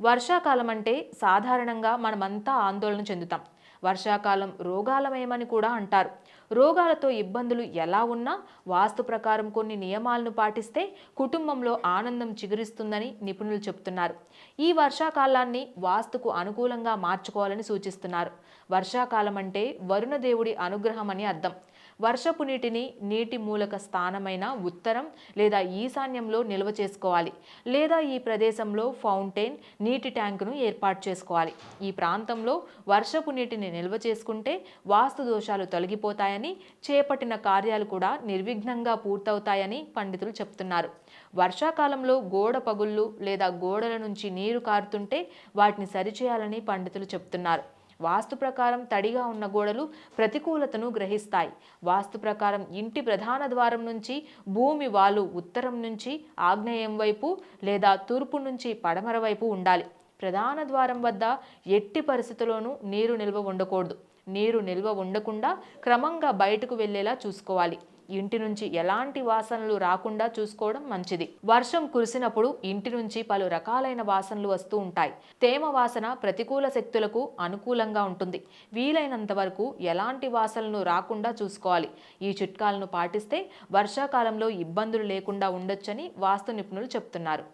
వర్షాకాలం అంటే సాధారణంగా మనమంతా ఆందోళన చెందుతాం. వర్షాకాలం రోగాలమయమని కూడా అంటారు. రోగాలతో ఇబ్బందులు ఎలా ఉన్నా వాస్తు ప్రకారం కొన్ని నియమాలను పాటిస్తే కుటుంబంలో ఆనందం చిగురిస్తుందని నిపుణులు చెబుతున్నారు. ఈ వర్షాకాలాన్ని వాస్తుకు అనుకూలంగా మార్చుకోవాలని సూచిస్తున్నారు. వర్షాకాలం అంటే వరుణదేవుడి అనుగ్రహం అని అర్థం. వర్షపు నీటిని నీటి మూలక స్థానమైన ఉత్తరం లేదా ఈశాన్యంలో నిల్వ చేసుకోవాలి లేదా ఈ ప్రదేశంలో ఫౌంటైన్ నీటి ట్యాంకును ఏర్పాటు చేసుకోవాలి. ఈ ప్రాంతంలో వర్షపు నీటిని నిల్వ చేసుకుంటే వాస్తు దోషాలు తొలగిపోతాయని చేపట్టిన కార్యాలు కూడా నిర్విఘ్నంగా పూర్తవుతాయని పండితులు చెప్తున్నారు. వర్షాకాలంలో గోడ పగుళ్ళు లేదా గోడల నుంచి నీరు కారుతుంటే వాటిని సరిచేయాలని పండితులు చెప్తున్నారు. వాస్తు ప్రకారం తడిగా ఉన్న గోడలు ప్రతికూలతను గ్రహిస్తాయి. వాస్తు ప్రకారం ఇంటి ప్రధాన ద్వారం నుంచి భూమి వాలు ఉత్తరం నుంచి ఆగ్నేయం వైపు లేదా తూర్పు నుంచి పడమర వైపు ఉండాలి. ప్రధాన ద్వారం వద్ద ఎట్టి పరిస్థితుల్లోనూ నీరు నిల్వ ఉండకూడదు. నీరు నిల్వ ఉండకుండా క్రమంగా బయటకు వెళ్ళేలా చూసుకోవాలి. ఇంటి నుంచి ఎలాంటి వాసనలు రాకుండా చూసుకోవడం మంచిది. వర్షం కురిసినప్పుడు ఇంటి నుంచి పలు రకాలైన వాసనలు వస్తూ ఉంటాయి. తేమ వాసన ప్రతికూల శక్తులకు అనుకూలంగా ఉంటుంది. వీలైనంత వరకు ఎలాంటి వాసనలు రాకుండా చూసుకోవాలి. ఈ చిట్కాలను పాటిస్తే వర్షాకాలంలో ఇబ్బందులు లేకుండా ఉండొచ్చని వాస్తు నిపుణులు చెప్తున్నారు.